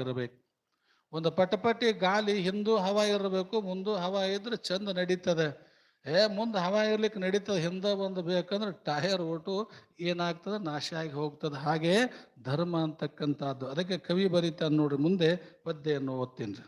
ಇರಬೇಕು. ಒಂದು ಪಟಪಟಿ ಗಾಲಿ ಹಿಂದೂ ಹವಾ ಇರಬೇಕು, ಮುಂದೂ ಹವಾ ಇದ್ರೆ ಚಂದ ನಡೀತದೆ. ಏ, ಮುಂದೆ ಹವಾ ಇರ್ಲಿಕ್ಕೆ ನಡೀತದೆ, ಹಿಂದೆ ಒಂದು ಬೇಕಂದ್ರೆ ಟಯರ್ ಓಟು ಏನಾಗ್ತದೆ, ನಾಶ ಆಗಿ ಹೋಗ್ತದೆ. ಹಾಗೆ ಧರ್ಮ ಅಂತಕ್ಕಂಥದ್ದು. ಅದಕ್ಕೆ ಕವಿ ಬರೀತಾನೆ ನೋಡ್ರಿ, ಮುಂದೆ ಪದ್ಯವನ್ನು ಓದ್ತೀನಿ ರೀ.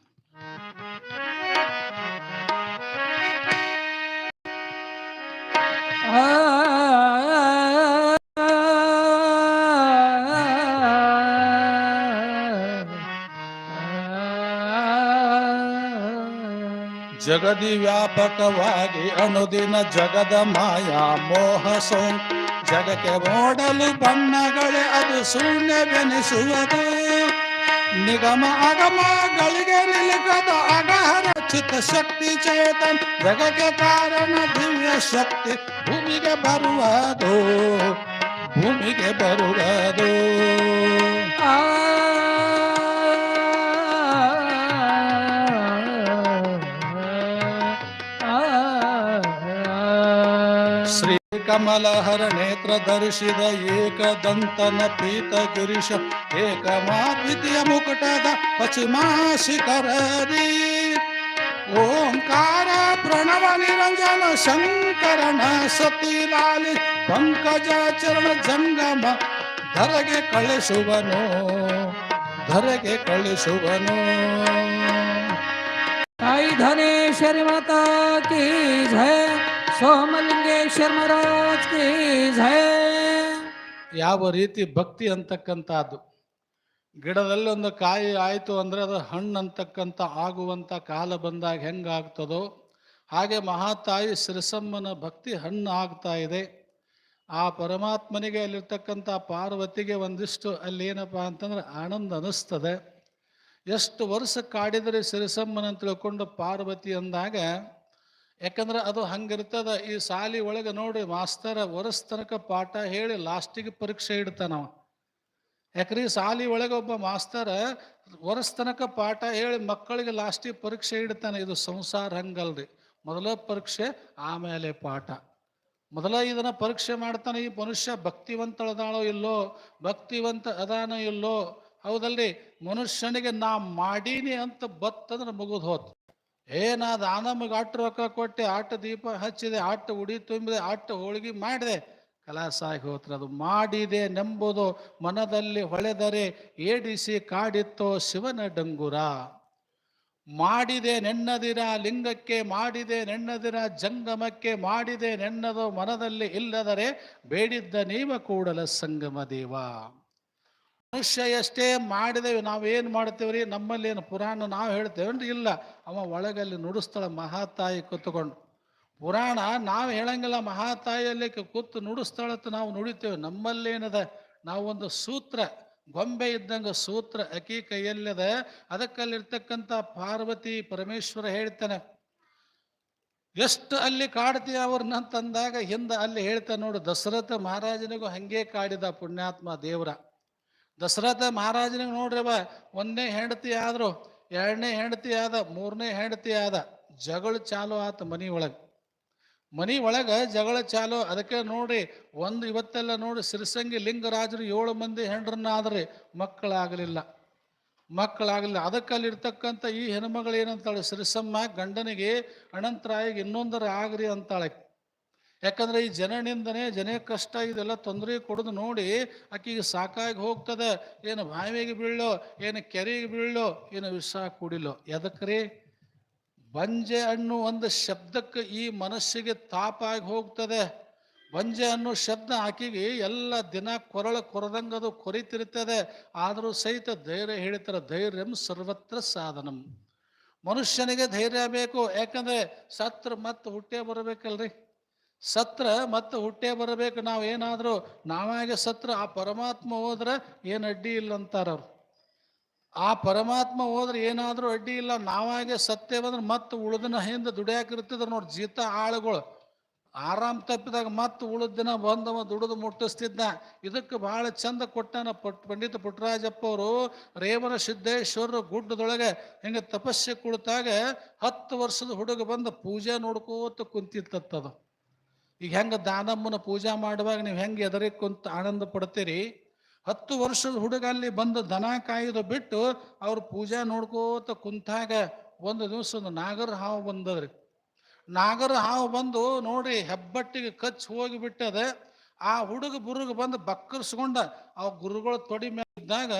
ಜಗದಿ ವ್ಯಾಪಕವಾಗಿ ಅನುದಿನ ಜಗದ ಮಾಯಾ ಮೋಹ ಸೋಂಕು ಜಗಕ್ಕೆ ಓಡಲು ಬಣ್ಣಗಳೇ ಅದು ಶೂನ್ಯವೆನಿಸುವುದು. ನಿಗಮ ಅಗಮಗಳಿಗೆ ನಿಲುಕದ ಅಗಹರ ಚಿತ್ತ ಶಕ್ತಿ ಚೇತನ್. ಜಗಕ್ಕೆ ಕಾರಣ ದಿವ್ಯ ಶಕ್ತಿ ಭೂಮಿಗೆ ಬರುವುದು. ಭೂಮಿಗೆ ಬರುವುದು. ಶ್ರೀ कमलहर नेत्रदर्शित एकदन्तन पीतगिरिश एकमाद्वितीय मुकुटद पश्चिमा शिखरदि ओंकार प्रणव निरंजन शंकरण सती लाल पंकज चरण जंगम धरगे कलशुवनो धरगे कलशुवनो आई धनेश्वरी माता की जय। ಸೋಮಲಿಂಗೇಶ್ವರ ಮಹಾರಾಜ್ ಕಿ ಯಾವ ರೀತಿ ಭಕ್ತಿ ಅಂತಕ್ಕಂಥದ್ದು. ಗಿಡದಲ್ಲಿ ಒಂದು ಕಾಯಿ ಆಯಿತು ಅಂದರೆ ಅದು ಹಣ್ಣು ಅಂತಕ್ಕಂಥ ಆಗುವಂಥ ಕಾಲ ಬಂದಾಗ ಹೆಂಗಾಗ್ತದೋ, ಹಾಗೆ ಮಹಾತಾಯಿ ಶ್ರೀಸಮ್ಮನ ಭಕ್ತಿ ಹಣ್ಣು ಆಗ್ತಾ ಇದೆ. ಆ ಪರಮಾತ್ಮನಿಗೆ ಅಲ್ಲಿರ್ತಕ್ಕಂಥ ಪಾರ್ವತಿಗೆ ಒಂದಿಷ್ಟು ಅಲ್ಲಿ ಏನಪ್ಪ ಅಂತಂದ್ರೆ ಆನಂದ ಅನ್ನಿಸ್ತದೆ. ಎಷ್ಟು ವರ್ಷ ಕಾಡಿದರೆ ಅಂತ ತಿಳ್ಕೊಂಡು ಪಾರ್ವತಿ ಅಂದಾಗ ಯಾಕಂದ್ರೆ ಅದು ಹಂಗಿರ್ತದ, ಈ ಸಾಲಿ ಒಳಗೆ ನೋಡಿ ಮಾಸ್ತರ ವರ್ಷ ತನಕ ಪಾಠ ಹೇಳಿ ಲಾಸ್ಟಿಗೆ ಪರೀಕ್ಷೆ ಇಡ್ತಾನವ ಯಾಕ್ರಿ ಸಾಲಿ ಒಳಗೆ ಒಬ್ಬ ಮಾಸ್ತರ ವರ್ಷ ತನಕ ಪಾಠ ಹೇಳಿ ಮಕ್ಕಳಿಗೆ ಲಾಸ್ಟಿಗೆ ಪರೀಕ್ಷೆ ಇಡ್ತಾನೆ, ಇದು ಸಂಸಾರ ಹಂಗಲ್ರಿ. ಮೊದಲ ಪರೀಕ್ಷೆ, ಆಮೇಲೆ ಪಾಠ. ಮೊದಲ ಇದನ್ನ ಪರೀಕ್ಷೆ ಮಾಡ್ತಾನೆ, ಈ ಮನುಷ್ಯ ಭಕ್ತಿವಂತಳದಾಳೋ ಇಲ್ಲೋ, ಭಕ್ತಿವಂತ ಅದಾನೋ ಇಲ್ಲೋ, ಹೌದಲ್ರಿ? ಮನುಷ್ಯನಿಗೆ ನಾ ಮಾಡೀನಿ ಅಂತ ಬತ್ತಂದ್ರೆ ಮುಗಿದು ಹೋತು ಏ ನಾ ದಾನಮ್ಮಗೆ ರೊಕ್ಕ ಕೊಟ್ಟೆ, ಆಟ ದೀಪ ಹಚ್ಚಿದೆ, ಆಟ ಉಡಿ ತುಂಬಿದೆ, ಆಟ ಹೋಳಿಗೆ ಮಾಡಿದೆ. ಕಲಾಸಾಗಿ ಅದು ಮಾಡಿದೆ ನೆಂಬುದು ಮನದಲ್ಲಿ ಹೊಳೆದರೆ ಏಡಿಸಿ ಕಾಡಿತ್ತೋ ಶಿವನ ಡಂಗುರ. ಮಾಡಿದೆ ನೆನ್ನದಿರ ಲಿಂಗಕ್ಕೆ, ಮಾಡಿದೆ ನೆನ್ನದಿರ ಜಂಗಮಕ್ಕೆ, ಮಾಡಿದೆ ನೆನ್ನದು ಮನದಲ್ಲಿ ಇಲ್ಲದರೆ ಬೇಡಿದ್ದ ನೀವ ಕೂಡಲ ಸಂಗಮ ದೇವ. ಮನುಷ್ಯ ಎಷ್ಟೇ ಮಾಡಿದೇವೆ, ನಾವೇನು ಮಾಡ್ತೇವ್ರಿ ನಮ್ಮಲ್ಲಿ ಏನು ಪುರಾಣ ನಾವು ಹೇಳ್ತೇವೇನ್ರಿ? ಇಲ್ಲ. ಅವ ಒಳಗಲ್ಲಿ ನುಡಿಸ್ತಾಳ ಮಹಾತಾಯಿ ಕೂತ್ಕೊಂಡು. ಪುರಾಣ ನಾವು ಹೇಳಂಗಿಲ್ಲ ಮಹಾತಾಯಿಯಲ್ಲಿ ಕೂತು ನುಡಿಸ್ತಾಳತ್ತ ನಾವು ನುಡಿತೇವೆ. ನಮ್ಮಲ್ಲೇನದ? ನಾವೊಂದು ಸೂತ್ರ, ಗೊಂಬೆ ಇದ್ದಂಗೆ ಸೂತ್ರ ಅಕಿ ಕೈಯಲ್ಲದ. ಅದಕ್ಕಲ್ಲಿರ್ತಕ್ಕಂಥ ಪಾರ್ವತಿ ಪರಮೇಶ್ವರ ಹೇಳ್ತಾನೆ, ಎಷ್ಟು ಅಲ್ಲಿ ಕಾಡ್ತೀಯ ಅವ್ರನ್ನ ತಂದಾಗ ಹಿಂದೆ ಅಲ್ಲಿ ಹೇಳ್ತಾನೆ ನೋಡು ದಶರಥ ಮಹಾರಾಜನಿಗೂ ಹಂಗೆ ಕಾಡಿದ ಪುಣ್ಯಾತ್ಮ ದೇವ್ರ. ದಶರಥ ಮಹಾರಾಜನಿಗೆ ನೋಡ್ರಿ ಬಾ ಒಂದನೇ ಹೆಂಡತಿ ಆದ್ರು, ಎರಡನೇ ಹೆಂಡತಿ ಆದ, ಮೂರನೇ ಹೆಂಡತಿ ಆದ, ಜಗಳ ಚಾಲು ಆತ ಮನಿ ಒಳಗೆ. ಮನಿ ಒಳಗೆ ಜಗಳ ಚಾಲು, ಅದಕ್ಕೆ ನೋಡ್ರಿ ಒಂದು ಇವತ್ತೆಲ್ಲ ನೋಡಿ ಸಿರಿಸಂಗಿ ಲಿಂಗರಾಜರು ಏಳು ಮಂದಿ ಹೆಂಡ್ರನ್ನ ಆದ್ರಿ ಮಕ್ಕಳಾಗಲಿಲ್ಲ. ಮಕ್ಕಳಾಗಲಿಲ್ಲ. ಅದಕ್ಕೆ ಅಲ್ಲಿರ್ತಕ್ಕಂಥ ಈ ಹೆಣ್ಮಗಳು ಏನಂತಾಳೆ ಸಿರಿಸಮ್ಮ ಗಂಡನಿಗೆ ಅನಂತರಾಯಿಗೆ ಇನ್ನೊಂದರ ಆಗ್ರಿ ಅಂತಾಳೆ. ಯಾಕಂದ್ರೆ ಈ ಜನನಿಂದನೇ ಜನ ಕಷ್ಟ ಇದೆಲ್ಲ ತೊಂದರೆ ಕೊಡೋದು ನೋಡಿ ಆಕೆಗೆ ಸಾಕಾಗಿ ಹೋಗ್ತದೆ. ಏನು ಬಾವಿಗೆ ಬೀಳೋ ಏನು ಕೆರೆಗೆ ಬೀಳೋ ಏನು ವಿಷ ಕುಡಿಲೋ. ಎದಕ್ರಿ? ಬಂಜೆ ಅನ್ನೋ ಒಂದು ಶಬ್ದಕ್ಕೆ ಈ ಮನಸ್ಸಿಗೆ ತಾಪಾಗಿ ಹೋಗ್ತದೆ. ಬಂಜೆ ಅನ್ನೋ ಶಬ್ದ ಆಕೆಗೆ ಎಲ್ಲ ದಿನ ಕೊರಳ ಕೊರದಂಗದು ಕೊರಿತಿರ್ತದೆ. ಆದರೂ ಸಹಿತ ಧೈರ್ಯ ಹೇಳ್ತಾರೆ, ಧೈರ್ಯಂ ಸರ್ವತ್ರ ಸಾಧನಂ. ಮನುಷ್ಯನಿಗೆ ಧೈರ್ಯ ಬೇಕು. ಯಾಕಂದ್ರೆ ಸತ್ರ ಮತ್ತೆ ಹುಟ್ಟೇ ಬರಬೇಕಲ್ರಿ? ಸತ್ರ ಮತ್ತೆ ಹುಟ್ಟೇ ಬರಬೇಕು ನಾವು ಏನಾದರೂ ನಾವಾಗೆ ಸತ್ರ, ಆ ಪರಮಾತ್ಮ ಹೋದ್ರೆ ಏನು ಅಡ್ಡಿ ಇಲ್ಲ ಅಂತಾರವ್ರು ಆ ಪರಮಾತ್ಮ ಹೋದ್ರೆ ಏನಾದರೂ ಅಡ್ಡಿ ಇಲ್ಲ, ನಾವಾಗೆ ಸತ್ಯವಂದ್ರೆ ಮತ್ತೆ ಉಳಿದನ ಹಿಂದೆ ದುಡಿಯಾಕಿರ್ತಿದ್ರು ನೋಡಿ ಜೀತ ಆಳುಗಳು. ಆರಾಮ್ ತಪ್ಪಿದಾಗ ಮತ್ತೆ ಉಳಿದ ದಿನ ಬಂದವ ದುಡಿದು ಮುಟ್ಟಿಸ್ತಿದ್ದ ಇದಕ್ಕೆ ಬಹಳ ಚಂದ ಕೊಟ್ಟಾನ ಪಟ್, ಪಂಡಿತ ಪುಟ್ಟರಾಜಪ್ಪ ಅವರು ರೇವನ ಸಿದ್ದೇಶ್ವರ ಗುಡ್ಡದೊಳಗೆ ಹಿಂಗೆ ತಪಸ್ಸೆ ಕುಳಿತಾಗ ಹತ್ತು ವರ್ಷದ ಹುಡುಗ ಬಂದು ಪೂಜೆ ನೋಡ್ಕೋತ ಕುಂತಿತ್ತದು ಈಗ ಹೆಂಗೆ ದಾನಮ್ಮನ ಪೂಜಾ ಮಾಡುವಾಗ ನೀವು ಹೆಂಗೆ ಎದರಿ ಕುಂತ ಆನಂದ ಪಡ್ತೀರಿ? ಹತ್ತು ವರ್ಷದ ಹುಡುಗ ಅಲ್ಲಿ ಬಂದು ದನ ಕಾಯ್ದು ಬಿಟ್ಟು ಅವ್ರ ಪೂಜಾ ನೋಡ್ಕೋತ ಕುಂತಾಗ ಒಂದು ದಿವಸ ಒಂದು ನಾಗರ ಹಾವು ಬಂದದ್ರಿ. ನಾಗರ ಹಾವು ಬಂದು ನೋಡಿ ಹೆಬ್ಬಟ್ಟಿಗೆ ಕಚ್ ಹೋಗಿಬಿಟ್ಟದ. ಆ ಹುಡುಗ ಬುರುಗ ಬಂದು ಬಕ್ಕರ್ಸ್ಕೊಂಡ ಆ ಗುರುಗಳ ತೊಡಿ ಮೇಲೆ ಇದ್ದಾಗ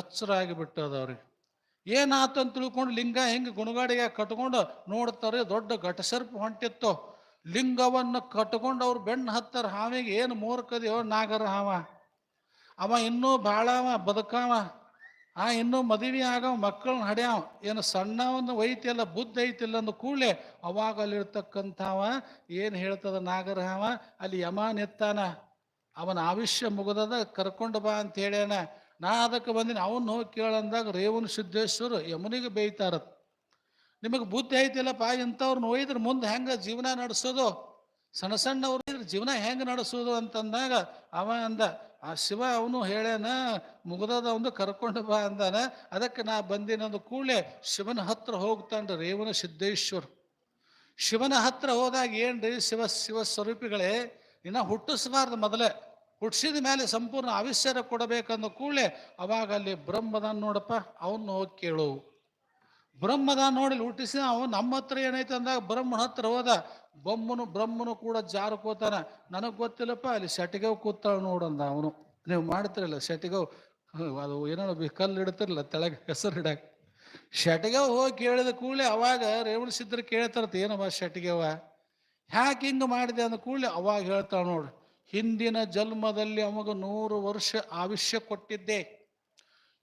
ಎಚ್ಚರ ಆಗಿಬಿಟ್ಟದ ಅವ್ರಿಗೆ. ಏನಾತಂತ ತಿಳ್ಕೊಂಡು ಲಿಂಗ ಹಿಂಗೆ ಗುಣಗಾಡಿಗೆ ಕಟ್ಕೊಂಡು ನೋಡ್ತಾರೆ ದೊಡ್ಡ ಘಟಸರ್ಪ ಹೊಂಟಿತ್ತು. ಲಿಂಗವನ್ನು ಕಟ್ಕೊಂಡು ಅವ್ರು ಬೆನ್ನು ಹತ್ತಾರ ಹಾವಿಗೆ ಏನು ಮೂರ್ಖದಿಯೋ ನಾಗರ ಹಾವ? ಅವ ಇನ್ನೂ ಭಾಳವ ಬದುಕಾವ. ಆ ಇನ್ನೂ ಮದುವೆ ಆಗವ ಮಕ್ಕಳನ್ನ ಹಡ್ಯಾವ. ಏನು ಸಣ್ಣವನ್ನ ಒಯ್ತಿಲ್ಲ, ಬುದ್ಧ ಐತಿಲ್ಲ ಅಂದ ಕೂಡಲೇ ಅವಾಗ ಅಲ್ಲಿರ್ತಕ್ಕಂಥವ ಏನು ಹೇಳ್ತದ ನಾಗರ ಹಾವ? ಅಲ್ಲಿ ಯಮ ನಿತ್ತಾನ. ಅವನ ಆವಿಷ್ಯ ಮುಗದದ, ಕರ್ಕೊಂಡು ಬಾ ಅಂತ ಹೇಳ್ಯಾನ. ನಾ ಅದಕ್ಕೆ ಬಂದಿನಿ, ಅವನು ಹೋಗಿ ಕೇಳಂದಾಗ ರೇವನ್ ಸಿದ್ದೇಶ್ವರು ಯಮನಿಗೆ ಬೇಯ್ತಾರತ್. ನಿಮಗೆ ಬುದ್ಧಿ ಐತಿಲ್ಲಪ್ಪ ಇಂಥವ್ರು ನೋಯಿದ್ರೆ ಮುಂದೆ ಹೆಂಗೆ ಜೀವನ ನಡೆಸೋದು? ಸಣ್ಣ ಸಣ್ಣವ್ರು ಇದ್ರೆ ಜೀವನ ಹೆಂಗೆ ನಡೆಸೋದು ಅಂತಂದಾಗ, ಅವ ಅಂದ, ಆ ಶಿವ ಅವನು ಹೇಳ್ಯಾನ, ಮುಗ್ದದ ಅವನು ಕರ್ಕೊಂಡು ಬಾ ಅಂದಾನ, ಅದಕ್ಕೆ ನಾ ಬಂದಿನೊಂದು ಕೂಡಲೇ ಶಿವನ ಹತ್ರ ಹೋಗ್ತಾನೆ ರೇವನ ಸಿದ್ದೇಶ್ವರ್. ಶಿವನ ಹತ್ರ ಹೋದಾಗ ಏನ್ರಿ ಶಿವ ಶಿವ ಸ್ವರೂಪಿಗಳೇ, ಇನ್ನ ಹುಟ್ಟಿಸಬಾರ್ದು ಮೊದಲೇ, ಹುಟ್ಟಿಸಿದ ಮೇಲೆ ಸಂಪೂರ್ಣ ಆವಿಷ್ಕಾರ ಕೊಡಬೇಕಂದ ಕೂಡಲೇ, ಅವಾಗ ಅಲ್ಲಿ ಬ್ರಹ್ಮದನ್ನು ನೋಡಪ್ಪ ಅವನ್ನ ಹೋಗಿ ಕೇಳು. ಬ್ರಹ್ಮದಾನ ನೋಡಿ ಹುಟ್ಟಿಸಿ ಅವ ನಮ್ಮ ಹತ್ರ ಏನೈತೆ ಅಂದಾಗ ಬ್ರಹ್ಮನ ಹತ್ರ ಹೋದ. ಬೊಮ್ಮನು, ಬ್ರಹ್ಮನು ಕೂಡ ಜಾರಕೋತಾನ. ನನಗೆ ಗೊತ್ತಿಲ್ಲಪ್ಪ, ಅಲ್ಲಿ ಸೆಟಿಗವ್ ಕೂತಾಳ ನೋಡಂದ ಅವನು. ನೀವು ಮಾಡ್ತಿರಲ್ಲ ಸೆಟಿಗವ್ ಅದು ಏನೋ ಕಲ್ಲು ಇಡ್ತಿರಲ್ಲ ತೆಳಗೆ ಹೆಸರು ಇಡಕ್ಕೆ ಶೆಟಿಗವ್ ಹೋಗಿ ಕೇಳಿದ ಕೂಡಲೇ ಅವಾಗ ರೇವಣ ಸಿದ್ಧರು ಕೇಳ್ತಾರತ್ತ ಏನವ ಶಟಿಗೆವ ಹ್ಯಾಕೆ ಹಿಂಗೆ ಮಾಡಿದೆ ಅಂದ ಕೂಡಲೇ ಅವಾಗ ಹೇಳ್ತಾಳ ನೋಡು, ಹಿಂದಿನ ಜನ್ಮದಲ್ಲಿ ಅವಾಗ ನೂರು ವರ್ಷ ಆವಿಷ್ಯ ಕೊಟ್ಟಿದ್ದೆ.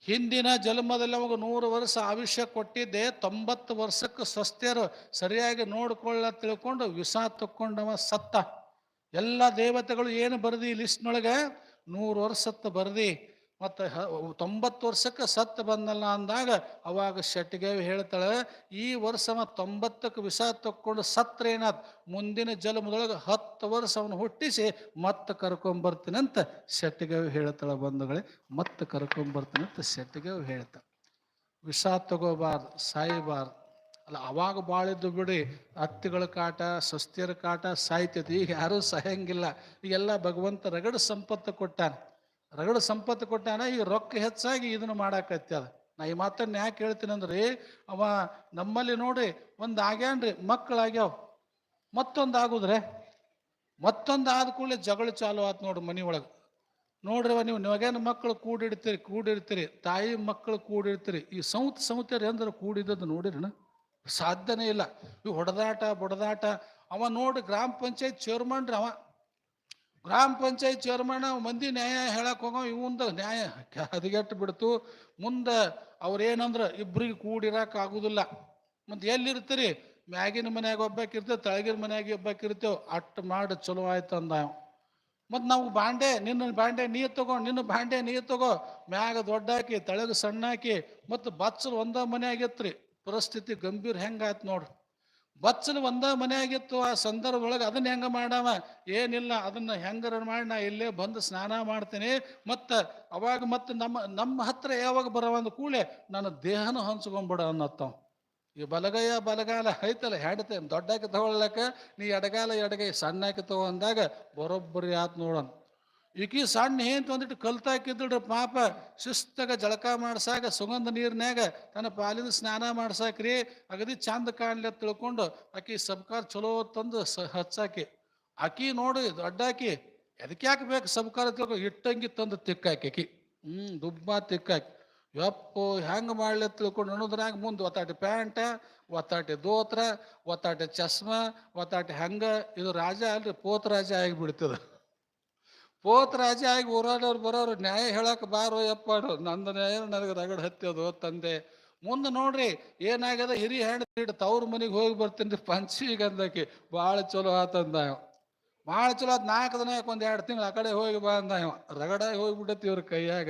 ಹಿಂದಿನ ಜನ್ಮದಲ್ಲಿ ಅವಾಗ ನೂರು ವರ್ಷ ಆವಿಷ್ಯ ಕೊಟ್ಟಿದ್ದೆ, ತೊಂಬತ್ತು ವರ್ಷಕ್ಕೆ ಸ್ವಸ್ಥರು ಸರಿಯಾಗಿ ನೋಡ್ಕೊಳ್ಳ ತಿಳ್ಕೊಂಡು ವಿಷ ತಕ್ಕೊಂಡವ ಸತ್ತ. ಎಲ್ಲ ದೇವತೆಗಳು ಏನು ಬರ್ದಿ ಲಿಸ್ಟ್ನೊಳಗೆ ನೂರು ವರ್ಷತ್ತು ಬರ್ದಿ. ಮತ್ತು ತೊಂಬತ್ತು ವರ್ಷಕ್ಕೆ ಸತ್ತು ಬಂದಲ್ಲ ಅಂದಾಗ ಅವಾಗ ಶೆಟ್ಟಿಗೇವಿ ಹೇಳ್ತಾಳೆ, ಈ ವರ್ಷ ಮತ್ತು ತೊಂಬತ್ತಕ್ಕೆ ವಿಷ ತಕ್ಕೊಂಡು ಸತ್ರ ಮುಂದಿನ ಜನ್ಮದೊಳಗೆ ಹತ್ತು ವರ್ಷ ಅವನು ಹುಟ್ಟಿಸಿ ಮತ್ತೆ ಕರ್ಕೊಂಬರ್ತೀನಿ ಅಂತ ಶೆಟ್ಟಿಗೆ ಹೇಳ್ತಾಳೆ ಬಂಧುಗಳೇ. ಮತ್ತೆ ಕರ್ಕೊಂಬರ್ತೀನಿ ಅಂತ ಶೆಟ್ಟಿಗೆ ಹೇಳ್ತಾಳೆ. ವಿಷ ತಗೋಬಾರ್ದು, ಸಾಯಿಬಾರ್ದು. ಅಲ್ಲ, ಅವಾಗ ಬಾಳಿದ್ದು ಬಿಡಿ ಅತ್ತಿಗಳ ಕಾಟ ಸಸ್ತಿಯರ ಕಾಟ ಸಾಯ್ತೈತಿ. ಈಗ ಯಾರೂ ಸಹಂಗಿಲ್ಲ ಈಗೆಲ್ಲ ಭಗವಂತ ರಗಡ ಸಂಪತ್ತು ಕೊಟ್ಟಾನ. ರಗಡ ಸಂಪತ್ತು ಕೊಟ್ಟಾನ, ಈಗ ರೊಕ್ಕ ಹೆಚ್ಚಾಗಿ ಇದನ್ನು ಮಾಡಾಕತ್ಯದ ನಾ ಈ ಮಾತನ್ನ ಯಾಕೆ ಹೇಳ್ತೀನಿ ಅಂದ್ರೆ, ಅವ ನಮ್ಮಲ್ಲಿ ನೋಡಿ ಒಂದು ಆಗ್ಯಾನ್ರಿ ಮಕ್ಕಳಾಗ್ಯಾವ ಮತ್ತೊಂದು ಆಗುದ್ರೆ ಮತ್ತೊಂದು ಆದ ಕೂಡಲೇ ಜಗಳ ಚಾಲು ಆತು ನೋಡ್ರಿ ಮನೆ ಒಳಗೆ. ನೋಡ್ರವ ನೀವು ನಿಮಗೇನು ಮಕ್ಕಳು ಕೂಡಿಡ್ತೀರಿ ಕೂಡಿರ್ತೀರಿ ತಾಯಿ ಮಕ್ಕಳು ಕೂಡಿರ್ತೀರಿ ಈ ಸೌತ್ ಸೌತ್ಯರು ಅಂದ್ರೆ ಕೂಡಿದ್ದದ್ದು ನೋಡಿರಣ ಸಾಧ್ಯನೇ ಇಲ್ಲ. ಇವು ಹೊಡೆದಾಟ, ಬೊಡದಾಟ, ಅವ ನೋಡಿ ಗ್ರಾಮ ಪಂಚಾಯತ್ ಚೇರ್ಮನ್ ಅವ. ಗ್ರಾಮ ಪಂಚಾಯತ್ ಚೇರ್ಮನ್, ಮಂದಿ ನ್ಯಾಯ ಹೇಳಕ್ ಹೋಗೋ ಇವಂದ ನ್ಯಾಯ ಹದಗೆಟ್ಟು ಬಿಡ್ತು. ಮುಂದೆ ಅವ್ರೇನಂದ್ರ ಇಬ್ಬರಿಗೆ ಕೂಡಿರಕ್ ಆಗುದಿಲ್ಲ. ಮತ್ತೆ ಎಲ್ಲಿರ್ತೀರಿ? ಮ್ಯಾಗಿನ ಮನ್ಯಾಗ ಒಬ್ಬಾಕಿರ್ತೇವೆ ತಳಗಿನ ಮನ್ಯಾಗ ಒಬ್ಬಾಕಿರ್ತೇವೆ ಅಟ್ಟು ಮಾಡಿ ಚಲೋ ಆಯ್ತು ಅಂದ ಮತ್ತು ಮತ್ ನಾವು ಬಾಂಡೆ, ನಿನ್ನ ಬಾಂಡೆ ನೀ ತಗೋ, ನಿನ್ನ ಬಾಂಡೆ ನೀ ತಗೋ, ಮ್ಯಾಗ ದೊಡ್ಡ ಹಾಕಿ ತಳಗ ಸಣ್ಣ ಹಾಕಿ ಮತ್ತು ಬಚ್ಚಲು ಒಂದ ಆಗಿತ್ರಿ ಪರಿಸ್ಥಿತಿ ಗಂಭೀರ ಹೆಂಗಾಯ್ತು ನೋಡ್ರಿ. ಬಚ್ಚಲು ಒಂದ ಮನೆ ಆಗಿತ್ತು ಆ ಸಂದರ್ಭದೊಳಗೆ ಅದನ್ನ ಹೆಂಗ ಮಾಡವ ಏನಿಲ್ಲ, ಅದನ್ನ ಹೆಂಗರ ಮಾಡಿ ನಾ ಇಲ್ಲೇ ಬಂದು ಸ್ನಾನ ಮಾಡ್ತೀನಿ. ಮತ್ತ ಅವಾಗ ಮತ್ತೆ ನಮ್ಮ ನಮ್ಮ ಹತ್ರ ಯಾವಾಗ ಬರವಂದ ಕೂಳೆ ನನ್ನ ದೇಹನ ಹೊಂಚ್ಕೊಂಡ್ಬಿಡ ಅನ್ನತ್ತ ಈ ಬಲಗೈಯ ಬಲಗಾಲ ಐತಲ್ಲ, ಹೆಂಡತೆ ದೊಡ್ಡಾಕಿ ತಗೊಳ್ಳಕ ನೀ ಎಡಗಾಲ ಎಡಗೈ ಸಣ್ಣಾಕಿ ತಗೋ ಅಂದಾಗ ಬರೋಬ್ಬರಿ ಆತ್ ನೋಡೋಣ. ಈಕಿ ಸಣ್ಣ ಏನ್ ಒಂದಿಟ್ಟು ಕಲ್ತಾಕಿದ್ದಳು ಪಾಪ, ಶಿಸ್ತಾಗ ಜಳಕ ಮಾಡ್ಸಾಕ ಸುಗಂಧ ನೀರಿನ್ಯಾಗ ತನ್ನ ಪಾಲಿನ ಸ್ನಾನ ಮಾಡ್ಸಾಕ್ರಿ, ಅಗದಿ ಚಂದ ಕಾಣ್ಲಿ ತಿಳ್ಕೊಂಡು ಆಕಿ ಸಬ್ಕಾರ್ ಚಲೋ ತಂದು ಸ ಹಚ್ಚಾಕಿ. ಆಕಿ ನೋಡಿ ದೊಡ್ಡಾಕಿ ಎದಕ್ಕೆ ಯಾಕೆ ಬೇಕು ಸಬ್ಕಾರ ತಿಳ್ಕೊ, ಇಟ್ಟಂಗಿ ತಂದು ತಿಕ್ಕಾಕಿ ಆಕಿ. ಹ್ಞೂ ದುಬ್ಬ ತಿಕ್ಕಾಕಿ. ಯಪ್ಪು, ಹೆಂಗ್ ಮಾಡ್ಲಿ ತಿಳ್ಕೊಂಡು ಅನ್ನೋದ್ರಾಗ ಮುಂದೆ ಒತ್ತಾಟಿ ಪ್ಯಾಂಟ, ಒತ್ತಾಟಿ ದೋತ್ರ, ಒತ್ತಾಟಿ ಚಸ್ಮ, ಒತ್ತಾಟಿ ಹೆಂಗೆ, ಇದು ರಾಜ ಅಲ್ರಿ, ಪೋತ್ ರಾಜ ಆಗಿಬಿಡ್ತದ. ಪೋತ್ ರಾಜ ಆಗಿ ಊರಾಡೋರು ಬರೋರು ನ್ಯಾಯ ಹೇಳಕ್ ಬಾರೋ ಎಪ್ಪಾಡು. ನಂದ ನ್ಯಾಯ, ನನಗೆ ರಗಡ್ ಹತ್ತೋದು ತಂದೆ. ಮುಂದೆ ನೋಡ್ರಿ, ಏನಾಗ್ಯದ? ಹಿರಿ ಹೆಣ್ಣು ತವ್ರ ಮನೆಗೆ ಹೋಗಿ ಬರ್ತೀನಿ ಪಂಚಿ ಗಂಧಕ್ಕೆ ಭಾಳ ಚಲೋ ಆತಂದ ಭಾಳ ಚಲೋ ಆತು. ನಾಲ್ಕು ದಿನ ಒಂದು ಎರಡು ತಿಂಗಳು ಆ ಕಡೆ ಹೋಗಿ ಬಾ ಅಂದ ರಗಡಾಗಿ ಹೋಗ್ಬಿಟ್ಟತಿ ಇವ್ರ ಕೈಯಾಗ.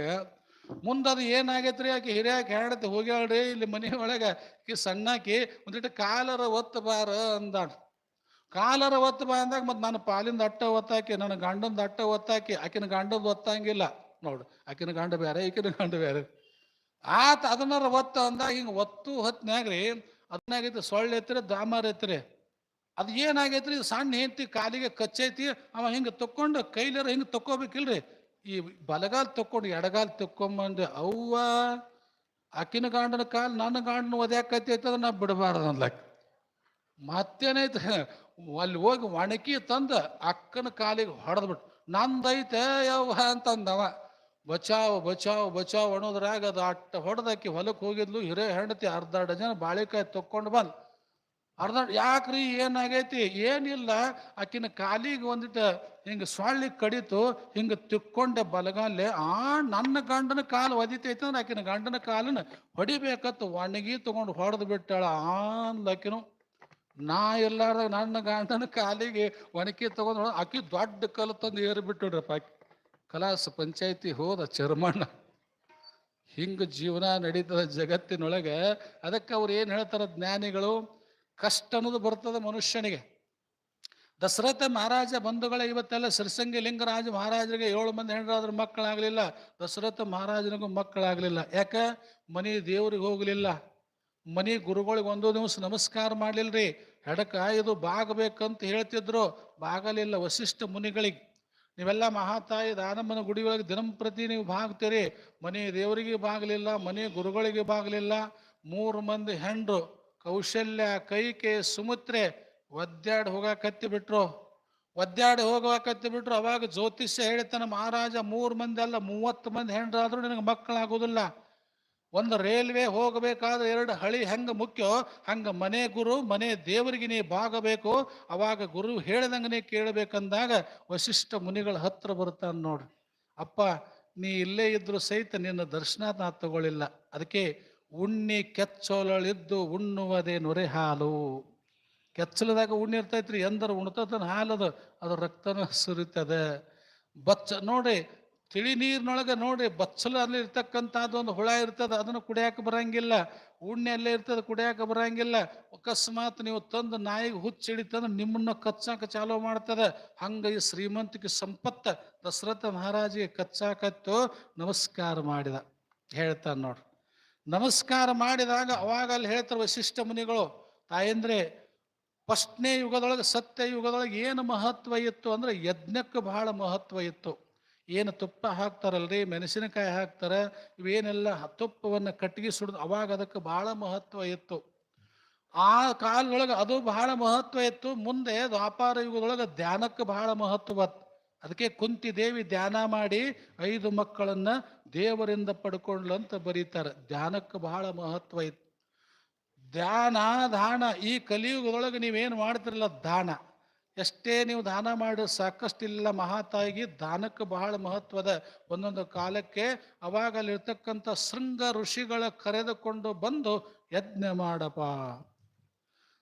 ಮುಂದೆ ಅದು ಏನಾಗೈತ್ರಿ ಆಕೆ ಹಿರಿಯಾಕ ಹೆಂಡತಿ ಹೋಗ್ಯಾಳ್ರಿ ಇಲ್ಲಿ ಮನೆ ಒಳಗೆ? ಸಣ್ಣಾಕಿ ಒಂದಿಟ್ಟು ಕಾಲರ ಒತ್ತ ಬಾರ ಅಂದಾಳ. ಕಾಲರ ಒತ್ತ ಬಂದಾಗ ಮತ್ತೆ ನನ್ನ ಪಾಲಿಂದ ಅಟ್ಟ ಒತ್ತಾಕಿ, ನನ್ನ ಗಂಡಂದ ಅಟ್ಟ ಒತ್ತಾಕಿ, ಆಕಿನ ಗಂಡದ ಒತ್ತಂಗಿಲ್ಲ. ನೋಡು, ಆಕಿನ ಗಂಡ ಬೇರೆ, ಈಕಿನ ಗಂಡ ಬೇರೆ. ಆತ ಅದನ್ನಾರ ಒತ್ತ ಅಂದಾಗ ಹಿಂಗೆ ಒತ್ತು ಹೊತ್ನ್ಯಾಗ್ರಿ ಅದನ್ನಾಗೈತಿ ಸೊಳ್ಳೆ ಐತ್ರಿ ದಾಮರ್ ಐತ್ರಿ ಅದು ಏನಾಗೈತ್ರಿ ಸಣ್ಣ ಹೆಂಡತಿ ಕಾಲಿಗೆ ಕಚ್ಚೈತಿ, ಅವ ಹಿಂಗೆ ತಕ್ಕೊಂಡು ಕೈಲಾರ ಹಿಂಗೆ ತಕ್ಕೋಬೇಕಿಲ್ರಿ. ಈ ಬಲಗಾಲ್ ತಕ್ಕೊಂಡು, ಎಡಗಾಲ್ ತಕ್ಕೊಂಬಂದು, ಅವ್ವ, ಆಕಿನ ಗಂಡನ ಕಾಲು ನನ್ನ ಗಂಡನ ಒದ್ಯಾಕೈತಿ ಐತದ ನಾ ಬಿಡಬಾರ್ದು ಅನ್ಲಕ್ ಮತ್ತೇನೈತೆ ಅಲ್ಲಿ ಹೋಗಿ ಒಣಕಿ ತಂದ ಅಕ್ಕನ ಕಾಲಿಗೆ ಹೊಡೆದ್ಬಿಟ್ಟು ನಂದೈತೆ ಯವ್ವ ಅಂತಂದವ. ಬಚಾವ್ ಬಚಾವ್ ಬಚಾವ್ ಅನ್ನೋದ್ರಾಗ ಅದು ಅಟ್ಟ ಹೊಡೆದಾಕಿ ಹೊಲಕ್ಕೆ ಹೋಗಿದ್ಲು, ಹಿರೇ ಹೆಂಡತಿ ಅರ್ಧ ಡಜನ್ ಬಾಳೆಕಾಯಿ ತಕ್ಕೊಂಡು ಬಂದ್. ಅರ್ಧ, ಯಾಕ್ರಿ, ಏನಾಗೈತಿ? ಏನಿಲ್ಲ, ಆಕಿನ ಕಾಲಿಗೆ ಒಂದಿಟ ಹಿಂಗ ಸೊಳ್ಳಿ ಕಡಿತು, ಹಿಂಗ ತಿಕ್ಕೊಂಡೆ ಬಲಗಾಲೆ ಆ ನನ್ನ ಗಂಡನ ಕಾಲು ಒದಿತೈತೆ ಅಂದ್ರೆ ಆಕಿನ ಗಂಡನ ಕಾಲನ್ನ ಹೊಡಿಬೇಕತ್ತು ಒಣಗಿ ತಗೊಂಡು ಹೊಡೆದು ಬಿಟ್ಟಾಳ ಆನ್ಲಕಿನು ನಾ ಇಲ್ಲಾರ್ದಾಗ ನನ್ನ ಗಂಡನ ಕಾಲಿಗೆ ಒಣಕಿ ತಗೊಂಡು ಆಕಿ ದೊಡ್ಡ ಕಲ್ಲು ತಂದು ಏರಿ ಬಿಟ್ಟುಡ್ರಪ್ಪ ಆಕಿ. ಕಲಾಸ ಪಂಚಾಯತಿ ಹೋದ ಚರ್ಮಣ್ಣ. ಹಿಂಗ ಜೀವನ ನಡೀತದ ಜಗತ್ತಿನೊಳಗೆ, ಅದಕ್ಕೆ ಅವ್ರು ಏನು ಹೇಳ್ತಾರೆ ಜ್ಞಾನಿಗಳು? ಕಷ್ಟ ಅನ್ನೋದು ಬರ್ತದೆ ಮನುಷ್ಯನಿಗೆ. ದಶರಥ ಮಹಾರಾಜ ಬಂಧುಗಳ ಇವತ್ತೆಲ್ಲ ಸರ್ಸಂಗಿ ಲಿಂಗರಾಜ ಮಹಾರಾಜರಿಗೆ ಏಳು ಮಂದಿ ಹೆಣ್ಣರಾದ್ರ ಮಕ್ಕಳಾಗಲಿಲ್ಲ. ದಶರಥ ಮಹಾರಾಜನಿಗೂ ಮಕ್ಕಳಾಗಲಿಲ್ಲ. ಯಾಕೆ? ಮನಿ ದೇವ್ರಿಗೆ ಹೋಗಲಿಲ್ಲ. ಮನಿ ಗುರುಗಳಿಗೆ ಒಂದು ದಿವಸ ನಮಸ್ಕಾರ ಮಾಡಲಿಲ್ರಿ ಹೆಡಕ ಇದು ಬಾಗಬೇಕಂತ ಹೇಳ್ತಿದ್ರು. ಬಾಗಲಿಲ್ಲ ವಸಿಷ್ಠ ಮುನಿಗಳಿಗೆ. ನೀವೆಲ್ಲ ಮಹಾತಾಯಿ ದಾನಮ್ಮನ ಗುಡಿ ಒಳಗೆ ದಿನಂಪ್ರತಿ ನೀವು ಬಾಗ್ತೀರಿ. ಮನೆ ದೇವರಿಗೆ ಬಾಗಲಿಲ್ಲ, ಮನೆ ಗುರುಗಳಿಗೆ ಬಾಗಲಿಲ್ಲ. ಮೂರು ಮಂದಿ ಹೆಂಡ್ರು, ಕೌಶಲ್ಯ, ಕೈಕೆ, ಸುಮುತ್ರೆ, ಒದ್ದಾಡಿ ಹೋಗಾಕತ್ತಿ ಬಿಟ್ರು. ಒದ್ದಾಡಿ ಹೋಗಕತ್ತಿ ಬಿಟ್ರು. ಅವಾಗ ಜ್ಯೋತಿಷ್ಯ ಹೇಳ್ತಾನೆ ಮಹಾರಾಜ, ಮೂರು ಮಂದಿ ಅಲ್ಲ, ಮೂವತ್ತು ಮಂದಿ ಹೆಂಡ್ರಾದ್ರೂ ನಿನಗೆ ಮಕ್ಕಳಾಗೋದಿಲ್ಲ ಒಂದು ರೈಲ್ವೆ ಹೋಗಬೇಕಾದ್ರೆ ಎರಡು ಹಳಿ ಹೆಂಗೆ ಮುಖ್ಯ, ಹಂಗ ಮನೆ ಗುರು, ಮನೆ ದೇವರಿಗೆ ನೀ ಬಾಗಬೇಕು. ಅವಾಗ ಗುರು ಹೇಳ್ದಂಗೆ ಕೇಳಬೇಕಂದಾಗ ವಶಿಷ್ಠ ಮುನಿಗಳ ಹತ್ರ ಬರ್ತಾನೆ ನೋಡ್ರಿ. ಅಪ್ಪ, ನೀ ಇಲ್ಲೇ ಇದ್ರು ಸಹಿತ ನಿನ್ನ ದರ್ಶನ ನಾ ತಗೊಳ್ಳಿಲ್ಲ ಅದಕ್ಕೆ ಉಣ್ಣಿ ಕೆಚ್ಚೋಲಳಿದ್ದು ಉಣ್ಣುವುದೇ ನೊರೆ ಹಾಲು ಕೆಚ್ಚಲದಾಗ ಉಣ್ಣಿ ಇರ್ತೈತ್ರಿ, ಎಂದರ ಉಣ್ತದ ಹಾಲದು, ಅದು ರಕ್ತನ ಸುರಿತದೆ. ಬಚ್ಚ ನೋಡಿ ತಿಳಿ ನೀರಿನೊಳಗೆ ನೋಡಿ ಬಚ್ಚಲು ಅಲ್ಲಿ ಇರ್ತಕ್ಕಂಥದ್ದು ಒಂದು ಹುಳ ಇರ್ತದೆ, ಅದನ್ನು ಕುಡಿಯಾಕ ಬರಂಗಿಲ್ಲ, ಉಣ್ಣೆ ಅಲ್ಲೇ ಇರ್ತದೆ ಕುಡಿಯಾಕ ಬರಂಗಿಲ್ಲ. ಅಕಸ್ಮಾತ್ ನೀವು ತಂದು ನಾಯಿಗೆ ಹುಚ್ಚಿ ಹಿಡಿತಂದ್ರೆ ನಿಮ್ಮನ್ನ ಕಚ್ಚಾಕ ಚಾಲೋ ಮಾಡ್ತದೆ. ಹಂಗೆ ಈ ಶ್ರೀಮಂತಿಕೆ ಸಂಪತ್ತ ದಶರಥ ಮಹಾರಾಜಿಗೆ ಕಚ್ಚಾಕತ್ತು ನಮಸ್ಕಾರ ಮಾಡಿದ. ಹೇಳ್ತಾನೆ ನೋಡ್ರಿ ನಮಸ್ಕಾರ ಮಾಡಿದಾಗ ಅವಾಗ ಅಲ್ಲಿ ಹೇಳ್ತಾರೆ ವಶಿಷ್ಠ ಮುನಿಗಳು, ತಾಯಂದ್ರೆ ಫಸ್ಟ್ನೇ ಯುಗದೊಳಗೆ ಸತ್ಯ ಯುಗದೊಳಗೆ ಏನು ಮಹತ್ವ ಇತ್ತು ಅಂದ್ರೆ ಯಜ್ಞಕ್ಕೆ ಬಹಳ ಮಹತ್ವ ಇತ್ತು. ಏನು ತುಪ್ಪ ಹಾಕ್ತಾರಲ್ರಿ? ಮೆಣಸಿನಕಾಯಿ ಹಾಕ್ತಾರೆ. ಇವೇನೆಲ್ಲ ತುಪ್ಪವನ್ನು ಕಟ್ಟಿಗೆ ಸುಡಿದು ಅವಾಗ ಅದಕ್ಕೆ ಬಹಳ ಮಹತ್ವ ಇತ್ತು. ಆ ಕಾಲದೊಳಗೆ ಅದು ಬಹಳ ಮಹತ್ವ ಇತ್ತು. ಮುಂದೆ ವ್ಯಾಪಾರ ಯುಗದೊಳಗೆ ಧ್ಯಾನಕ್ಕೆ ಬಹಳ ಮಹತ್ವ ಅದಕ್ಕೆ ಕುಂತಿ ದೇವಿ ಧ್ಯಾನ ಮಾಡಿ ಐದು ಮಕ್ಕಳನ್ನ ದೇವರಿಂದ ಪಡ್ಕೊಂಡ್ಲು ಅಂತ ಬರೀತಾರೆ. ಧ್ಯಾನಕ್ಕೆ ಬಹಳ ಮಹತ್ವ ಇತ್ತು. ಧ್ಯಾನ, ದಾನ ಈ ಕಲಿಯುಗದೊಳಗೆ ನೀವೇನು ಮಾಡ್ತಿರಲ್ಲ ದಾನ. ಎಷ್ಟೇ ನೀವು ದಾನ ಮಾಡಿ, ಸಾಕಷ್ಟಿಲ್ಲ ಮಹಾತಾಯಿಗೆ ದಾನಕ್ಕೆ ಬಹಳ ಮಹತ್ವದ ಒಂದೊಂದು ಕಾಲಕ್ಕೆ ಅವಾಗ ಶೃಂಗ ಋಷಿಗಳ ಕರೆದುಕೊಂಡು ಬಂದು ಯಜ್ಞ ಮಾಡಪ್ಪ.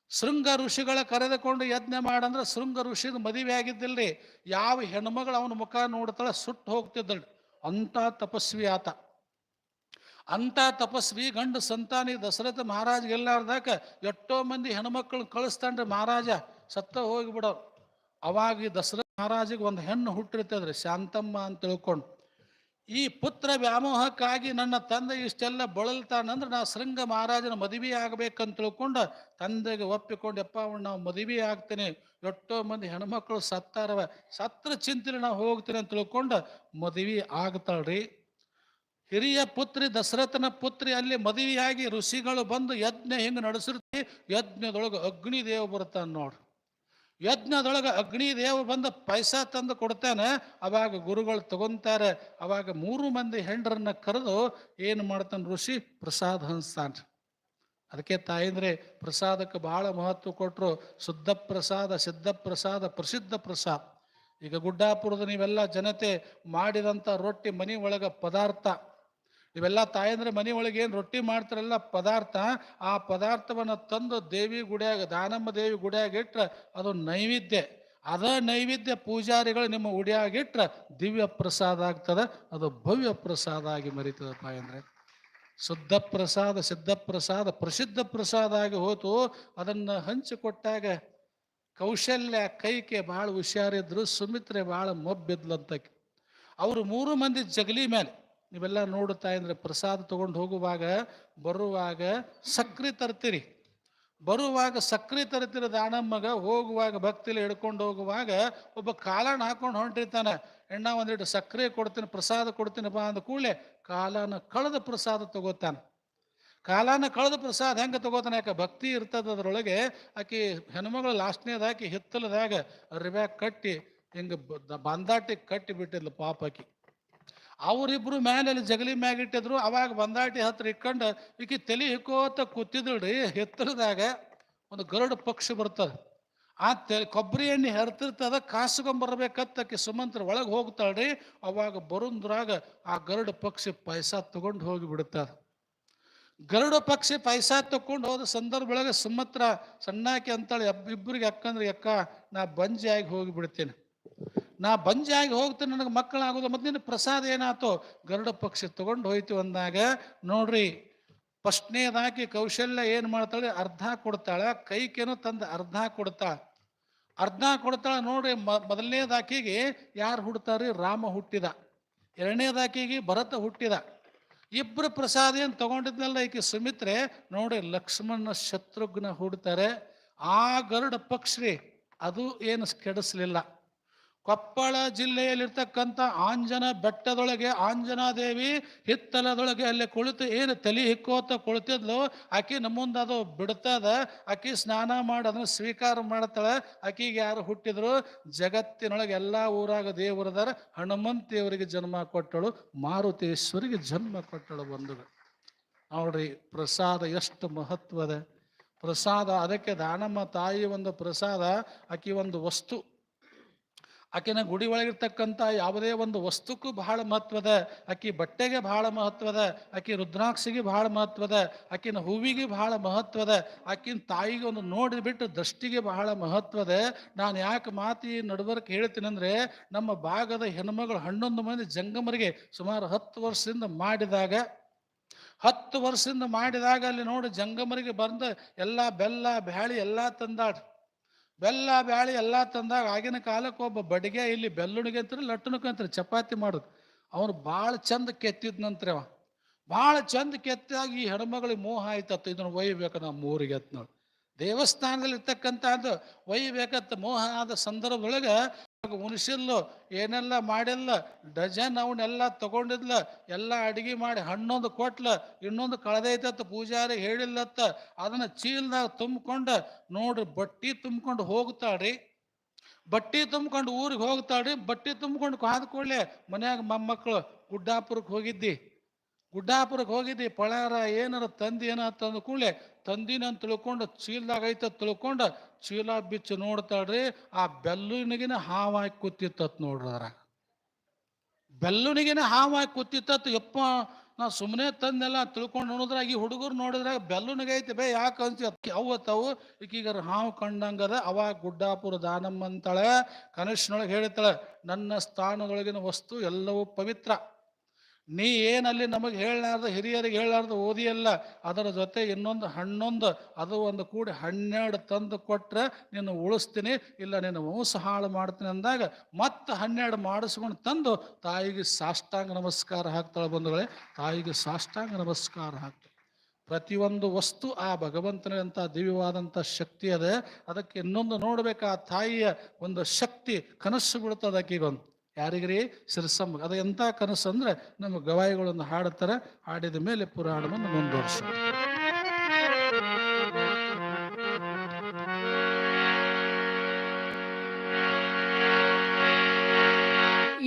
ಶೃಂಗ ಋಷಿಗಳ ಕರೆದುಕೊಂಡು ಯಜ್ಞ ಮಾಡಂದ್ರೆ ಶೃಂಗ ಋಷಿದ ಮದುವೆ ಆಗಿದ್ದಿಲ್ರಿ. ಯಾವ ಹೆಣ್ಮಗಳು ಅವನ ಮುಖ ನೋಡ್ತಾಳೆ ಸುಟ್ಟು ಹೋಗ್ತಿದ್ದಳು. ಅಂಥ ತಪಸ್ವಿ ಆತ. ಅಂಥ ತಪಸ್ವಿ ಗಂಡು ಸಂತಾನಿ ದಶರಥ ಮಹಾರಾಜ್ ಗೆಲ್ಲಾರ್ದಾಕ ಎಷ್ಟೋ ಮಂದಿ ಹೆಣ್ಮಕ್ಳನ್ನ ಕಳಿಸ್ತಾನ್ರಿ ಮಹಾರಾಜ. ಸತ್ತ ಹೋಗಿಬಿಡೋರು. ಅವಾಗ ದಶರಥ ಮಹಾರಾಜಿಗೆ ಒಂದು ಹೆಣ್ಣು ಹುಟ್ಟಿರ್ತದ್ರಿ ಶಾಂತಮ್ಮ ಅಂತ ತಿಳ್ಕೊಂಡು, ಈ ಪುತ್ರ ವ್ಯಾಮೋಹಕ್ಕಾಗಿ ನನ್ನ ತಂದೆ ಇಷ್ಟೆಲ್ಲ ಬಳಲ್ತಾನಂದ್ರೆ ನಾ ಶೃಂಗ ಮಹಾರಾಜನ ಮದುವೆ ಆಗ್ಬೇಕಂತ ತಿಳ್ಕೊಂಡು ತಂದೆಗೆ ಒಪ್ಪಿಕೊಂಡು ಎಪ್ಪ ಅವ್ನು ನಾವು ಮದುವೆ ಆಗ್ತೇನೆ, ಎಷ್ಟೋ ಮಂದಿ ಹೆಣ್ಮಕ್ಳು ಸತ್ತಾರವ, ಸತ್ರ ಚಿಂತನೆ ನಾವು ಹೋಗ್ತೀನಿ ಅಂತ ತಿಳ್ಕೊಂಡು ಮದುವೆ ಆಗ್ತಾಳ್ರಿ. ಹಿರಿಯ ಪುತ್ರಿ ದಶರಥನ ಪುತ್ರಿ ಅಲ್ಲಿ ಮದುವೆಯಾಗಿ ಋಷಿಗಳು ಬಂದು ಯಜ್ಞ ಹಿಂಗೆ ನಡೆಸಿರ್ತಿ, ಯಜ್ಞದೊಳಗೆ ಅಗ್ನಿ ದೇವ ಬರ್ತಾನೆ ನೋಡ್ರಿ. ಯಜ್ಞದೊಳಗೆ ಅಗ್ನಿ ದೇವ ಬಂದು ಪೈಸಾ ತಂದು ಕೊಡ್ತಾನೆ. ಅವಾಗ ಗುರುಗಳು ತಗೊಂತಾರೆ. ಅವಾಗ ಮೂರು ಮಂದಿ ಹೆಂಡ್ರನ್ನ ಕರೆದು ಏನು ಮಾಡ್ತಾನೆ ಋಷಿ? ಪ್ರಸಾದ ಹಂಚ್ತಾನೆ ಅದಕ್ಕೆ ತಾಯಂದ್ರೆ ಪ್ರಸಾದಕ್ಕೆ ಬಹಳ ಮಹತ್ವ ಕೊಟ್ಟರು ಶುದ್ಧ ಪ್ರಸಾದ, ಸಿದ್ಧ ಪ್ರಸಾದ, ಪ್ರಸಿದ್ಧ ಪ್ರಸಾದ. ಈಗ ಗುಡ್ಡಾಪುರದ ನೀವೆಲ್ಲ ಜನತೆ ಮಾಡಿದಂಥ ರೊಟ್ಟಿ ಮನೆ ಒಳಗೆ ಪದಾರ್ಥ. ಇವೆಲ್ಲ ತಾಯಂದ್ರೆ ಮನೆ ಒಳಗೆ ಏನು ರೊಟ್ಟಿ ಮಾಡ್ತಾರಲ್ಲ ಪದಾರ್ಥ, ಆ ಪದಾರ್ಥವನ್ನು ತಂದು ದೇವಿ ಗುಡಿಯಾಗ, ದಾನಮ್ಮ ದೇವಿ ಗುಡಿಯಾಗ ಇಟ್ರ ಅದು ನೈವೇದ್ಯ. ಅದ ನೈವೇದ್ಯ ಪೂಜಾರಿಗಳು ನಿಮ್ಮ ಉಡಿಯಾಗ ಇಟ್ರ ದಿವ್ಯ ಪ್ರಸಾದ ಆಗ್ತದೆ, ಅದು ಭವ್ಯ ಪ್ರಸಾದ ಆಗಿ ಮರಿತದೆ ತಾಯಂದ್ರೆ. ಶುದ್ಧ ಪ್ರಸಾದ, ಸಿದ್ಧ ಪ್ರಸಾದ, ಪ್ರಸಿದ್ಧ ಪ್ರಸಾದ ಆಗಿ ಹೋತು ಅದನ್ನು ಹಂಚಿಕೊಟ್ಟಾಗ ಕೌಶಲ್ಯ ಕೈಕೆ ಭಾಳ ಹುಷಾರಿದ್ರು, ಸುಮಿತ್ರೆ ಭಾಳ ಮೊಬ್ಬಿದ್ಲಂತ ಅವರು ಮೂರು ಮಂದಿ ಜಗಲಿ ಮೇಲೆ ನೀವೆಲ್ಲ ನೋಡುತ್ತಾ ಅಂದ್ರೆ ಪ್ರಸಾದ ತಗೊಂಡು ಹೋಗುವಾಗ, ಬರುವಾಗ ಸಕ್ರೆ ತರ್ತೀರಿ. ಬರುವಾಗ ಸಕ್ರೆ ತರ್ತಿರ ದಾನಮ್ಮಗ ಹೋಗುವಾಗ ಭಕ್ತಿಲಿ ಹಿಡ್ಕೊಂಡು ಹೋಗುವಾಗ ಒಬ್ಬ ಕಾಲನ ಹಾಕೊಂಡು ಹೊಂಟಿರ್ತಾನೆ. ಎಣ್ಣ, ಒಂದಿಟ್ಟು ಸಕ್ಕರೆ ಕೊಡ್ತೀನಿ, ಪ್ರಸಾದ ಕೊಡ್ತೀನಿ, ಬಾ ಅಂದ ಕೂಡಲೇ ಕಾಲನ ಕಳೆದ ಪ್ರಸಾದ ತಗೋತಾನೆ. ಕಾಲನ ಕಳೆದ ಪ್ರಸಾದ ಹೆಂಗೆ ತಗೋತಾನೆ? ಯಾಕೆ ಭಕ್ತಿ ಇರ್ತದ ಅದರೊಳಗೆ. ಆಕಿ ಹೆಣ್ಮಗಳು ಲಾಸ್ಟ್ನೇದಾಕಿ ಹಿತ್ತಲದಾಗ ಅರಿವ್ಯಾಗ ಕಟ್ಟಿ ಹಿಂಗೆ ಬಂದಾಟಿ ಕಟ್ಟಿ ಬಿಟ್ಟಿದ್ಲು ಪಾಪ ಆಕಿ. ಅವರಿಬ್ರು ಮೇಲೆ ಜಗಲಿ ಮ್ಯಾಗ ಇಟ್ಟಿದ್ರು ಅವಾಗ ಬಂದಾಟಿ ಹತ್ರ ಇಟ್ಕೊಂಡು ಈಕಿ ತಲೆ ಹಿಕ್ಕೋತ ಕೂತಿದ್ರಿ ಎತ್ತರದಾಗ ಒಂದು ಗರುಡ ಪಕ್ಷಿ ಬರ್ತದೆ ಆ ತೆ ಕೊಬ್ಬರಿ ಎಣ್ಣೆ ಹೆರ್ತಿರ್ತದ ಕಾಸ್ಕೊಂಬರ್ಬೇಕತ್ತ ಆಕಿ ಸುಮಂತ್ರ ಒಳಗೆ ಹೋಗ್ತಾಳ್ರಿ ಅವಾಗ ಬರುಂದ್ರಾಗ ಆ ಗರುಡ ಪಕ್ಷಿ ಪೈಸಾ ತಗೊಂಡು ಹೋಗಿ ಬಿಡುತ್ತದ ಗರುಡ ಪಕ್ಷಿ ಪೈಸಾ ತಕ್ಕೊಂಡು ಹೋದ ಸಂದರ್ಭ ಒಳಗೆ ಸುಮತ್ರ ಸಣ್ಣಾಕಿ ಅಂತಾಳೆ ಇಬ್ಬರಿಗೆ ಅಕ್ಕಂದ್ರೆ ಅಕ್ಕ, ನಾ ಬಂಜಿ ಆಗಿ ಬಿಡ್ತೇನೆ. ನಾ ಬಂಜಾಗಿ ಹೋಗ್ತೇನೆ, ನನಗೆ ಮಕ್ಕಳಾಗೋದು, ಮತ್ತು ನಿನ್ನ ಪ್ರಸಾದ ಏನಾಯ್ತು, ಗರುಡ ಪಕ್ಷಿ ತಗೊಂಡು ಹೋಯ್ತು ಅಂದಾಗ, ನೋಡ್ರಿ, ಫಸ್ಟ್ನೇದಾಕಿ ಕೌಶಲ್ಯ ಏನು ಮಾಡ್ತಾಳೆ, ಅರ್ಧ ಕೊಡ್ತಾಳೆ ಕೈಕೇನು ತಂದು ಅರ್ಧ ಕೊಡ್ತಾಳೆ ಅರ್ಧ ಕೊಡ್ತಾಳೆ ನೋಡ್ರಿ ಮೊದಲನೇದಾಕಿಗೆ ಯಾರು ಹುಡ್ತಾರ್ರಿ, ರಾಮ ಹುಟ್ಟಿದ. ಎರಡನೇದಾಕಿಗೆ ಭರತ ಹುಟ್ಟಿದ. ಇಬ್ಬರು ಪ್ರಸಾದ ಏನು ತಗೊಂಡಿದ್ನಲ್ಲ ಈಕೆ ಸುಮಿತ್ರೆ ನೋಡಿ ಲಕ್ಷ್ಮಣ ಶತ್ರುಘ್ನ ಹುಡ್ತಾರೆ. ಆ ಗರುಡ ಪಕ್ಷಿ ಅದು ಏನು ಕೆಡಿಸ್ಲಿಲ್ಲ. ಕೊಪ್ಪಳ ಜಿಲ್ಲೆಯಲ್ಲಿರ್ತಕ್ಕಂಥ ಆಂಜನ ಬೆಟ್ಟದೊಳಗೆ ಆಂಜನಾದೇವಿ ಹಿತ್ತಲದೊಳಗೆ ಅಲ್ಲಿ ಕುಳಿತು ಏನು ತಲೆ ಹಿಕ್ಕೋತ ಕುಳಿತಿದ್ಲು, ಆಕಿ ನಮ್ಮುಂದ ಅದು ಬಿಡ್ತದ, ಆಕೆ ಸ್ನಾನ ಮಾಡಿ, ಅದನ್ನು ಸ್ವೀಕಾರ ಮಾಡ್ತಾಳೆ. ಆಕಿಗೆ ಯಾರು ಹುಟ್ಟಿದ್ರು? ಜಗತ್ತಿನೊಳಗೆ ಎಲ್ಲ ಊರಾಗ ದೇವರದಾರ ಹನುಮಂತಿಯವರಿಗೆ ಜನ್ಮ ಕೊಟ್ಟಳು, ಮಾರುತೇಶ್ವರಿಗೆ ಜನ್ಮ ಕೊಟ್ಟಳು ಬಂಧುಗಳು ನೋಡ್ರಿ, ಪ್ರಸಾದ ಎಷ್ಟು ಮಹತ್ವದ. ಪ್ರಸಾದ, ಅದಕ್ಕೆ ದಾನಮ್ಮ ತಾಯಿ ಒಂದು ಪ್ರಸಾದ, ಆಕೆ ಒಂದು ವಸ್ತು. ಆಕಿನ ಗುಡಿ ಒಳಗಿರ್ತಕ್ಕಂಥ ಯಾವುದೇ ಒಂದು ವಸ್ತುಕ್ಕೂ ಬಹಳ ಮಹತ್ವದ, ಆಕಿ ಬಟ್ಟೆಗೆ ಬಹಳ ಮಹತ್ವದ, ಆಕಿ ರುದ್ರಾಕ್ಷಿಗೆ ಬಹಳ ಮಹತ್ವದ, ಆಕಿನ ಹೂವಿಗೆ ಬಹಳ ಮಹತ್ವದ, ಆಕಿನ ತಾಯಿಗೆ ಒಂದು ನೋಡಿಬಿಟ್ಟು ದೃಷ್ಟಿಗೆ ಬಹಳ ಮಹತ್ವದ. ನಾನು ಯಾಕೆ ಮಾತಿ ನಡುವರ್ಕ್ ಹೇಳ್ತೀನಿ ಅಂದರೆ, ನಮ್ಮ ಭಾಗದ ಹೆಣ್ಮಗಳು ಹನ್ನೊಂದು ಮಂದಿ ಜಂಗಮರಿಗೆ ಸುಮಾರು ಹತ್ತು ವರ್ಷದಿಂದ ಮಾಡಿದಾಗ, ಹತ್ತು ವರ್ಷದಿಂದ ಮಾಡಿದಾಗ ಅಲ್ಲಿ ನೋಡಿ ಜಂಗಮರಿಗೆ ಬಂದು ಎಲ್ಲ ಬೆಲ್ಲ, ಬ್ಯಾಳಿ, ಎಲ್ಲ ತಂದಾಡ್ರಿ ಬೆಲ್ಲ, ಬ್ಯಾಳಿ ಎಲ್ಲ ತಂದಾಗ ಆಗಿನ ಕಾಲಕ್ಕೆ ಒಬ್ಬ ಬಡಿಗೆ ಇಲ್ಲಿ ಬೆಲ್ಲುಣಿಗೆ ಅಂತಾರೆ ಲಟ್ಟುನಕ್ಕೆ ಅಂತಾರೆ, ಚಪಾತಿ ಮಾಡೋದು. ಅವನು ಭಾಳ ಚಂದ ಕೆತ್ತಿದ್ನಂತ್ರಿ ಅವ. ಭಾಳ ಚಂದ ಕೆತ್ತಾಗಿ ಈ ಹೆಣ್ಮಗಳಿಗೆ ಮೋಹ ಆಯ್ತತ್ತು ಇದನ್ನು ಒಯ್ಬೇಕು ನಮ್ಮ ಊರಿಗೆ ಅಂತ ನೋಡಿ. ದೇವಸ್ಥಾನದಲ್ಲಿ ಇರ್ತಕ್ಕಂಥದ್ದು ಮೋಹ ಆದ ಸಂದರ್ಭದೊಳಗೆ ಉಣಿಸಿಲ್ಲು ಏನೆಲ್ಲ ಮಾಡಿಲ್ಲ, ಡಜನ್ ಅವನ್ನೆಲ್ಲ ತಗೊಂಡಿದ್ಲ, ಎಲ್ಲ ಅಡಿಗೆ ಮಾಡಿ ಹಣ್ಣೊಂದು ಕೊಟ್ಲ, ಇನ್ನೊಂದು ಕಳೆದೈತತ್ತ ಪೂಜಾರಿ ಹೇಳಿಲ್ಲತ್ತ ಅದನ್ನ ಚೀಲ್ದಾಗ ತುಂಬಿಕೊಂಡು ನೋಡ್ರಿ ಬಟ್ಟಿ ತುಂಬ್ಕೊಂಡು ಹೋಗ್ತಾಳ್ರಿ, ಬಟ್ಟಿ ತುಂಬ್ಕೊಂಡು ಊರಿಗೆ ಹೋಗ್ತಾಳ್ರಿ, ಬಟ್ಟಿ ತುಂಬ್ಕೊಂಡು ಕಾದ್ಕೊಳ್ಳೆ ಮನ್ಯಾಗ ಮೊಮ್ಮಕ್ಕಳು ಗುಡ್ಡಾಪುರಕ್ಕೆ ಹೋಗಿದ್ದಿ. ಗುಡ್ಡಾಪುರಕ್ಕೆ ಹೋಗಿದ್ದಿ, ಪಳಾರ ಏನಾರ ತಂದಿ ಏನ ತಂದು ಕೂಡಲೇ ತಂದಿನ ಅಂತ ತಿಳ್ಕೊಂಡು, ಚೀಲದಾಗ ಐತ ತಿಳ್ಕೊಂಡು, ಚೀಲ ಬಿಚ್ಚಿ ನೋಡ್ತಾಳ್ರಿ ಆ ಬೆಲ್ಲುನಿಗಿನ ಹಾವಾಗಿ ಕೂತಿತ್ತತ್ ನೋಡ್ರಿ ಬೆಲ್ಲುನಿಗಿನ ಹಾವಾಗಿ ಕೂತಿತ್ತತ್, ಯಪ್ಪ, ನಾ ಸುಮ್ಮನೆ ತಂದೆಲ್ಲ ತಿಳ್ಕೊಂಡು ನೋಡಿದ್ರಾಗ, ಈ ಹುಡುಗರು ನೋಡಿದ್ರೆ ಬೆಲ್ಲುನಿಗೈತೆ ಬೇ, ಯಾಕೆ ಅನ್ಸಿ ಅವತ್ತವು ಈಗೀಗ ಹಾವು ಕಂಡಂಗದ, ಅವಾಗ ಗುಡ್ಡಾಪುರ ದಾನಮ್ಮ ಅಂತಾಳೆ ಕನಸಿನೊಳಗೆ ಹೇಳ್ತಾಳೆ ನನ್ನ ಸ್ಥಾನದೊಳಗಿನ ವಸ್ತು ಎಲ್ಲವೂ ಪವಿತ್ರ. ನೀ ಏನಲ್ಲಿ ನಮಗೆ ಹೇಳಲಾರ್ದ, ಹಿರಿಯರಿಗೆ ಹೇಳಲಾರ್ದ ಓದಿಯಲ್ಲ, ಅದರ ಜೊತೆ ಇನ್ನೊಂದು ಹಣ್ಣೊಂದು, ಅದು ಒಂದು ಕೂಡಿ ಹನ್ನೆರಡು ತಂದು ಕೊಟ್ಟರೆ ನಿನ್ನ ಉಳಿಸ್ತೀನಿ, ಇಲ್ಲ ನಿನ್ನ ವಂಸ ಹಾಳು ಮಾಡ್ತೀನಿ ಅಂದಾಗ ಮತ್ತೆ ಹನ್ನೆರಡು ಮಾಡಿಸ್ಕೊಂಡು ತಂದು ತಾಯಿಗೆ ಸಾಷ್ಟಾಂಗ ನಮಸ್ಕಾರ ಹಾಕ್ತಾಳೆ ಬಂಧುಗಳೇ, ತಾಯಿಗೆ ಸಾಷ್ಟಾಂಗ ನಮಸ್ಕಾರ ಹಾಕ್ತಾಳೆ. ಪ್ರತಿಯೊಂದು ವಸ್ತು ಆ ಭಗವಂತನಂಥ ದಿವ್ಯವಾದಂಥ ಶಕ್ತಿ ಅದೇ, ಅದಕ್ಕೆ ಇನ್ನೊಂದು ನೋಡ್ಬೇಕು ಆ ತಾಯಿಯ ಒಂದು ಶಕ್ತಿ ಕನಸು ಬಿಡ್ತದೆ ಆಕೆಗೊಂದು ಯಾರಿಗ್ರಿ? ಸಿರ್ಸಮ್ ಅದು ಎಂಥ ಕನಸು ಅಂದ್ರೆ ನಮ್ಮ ಗವಾಯಿಗಳನ್ನು ಹಾಡುತ್ತಾರೆ, ಹಾಡಿದ ಮೇಲೆ ಪುರಾಣವನ್ನು ಮುಂದುವರಿಸ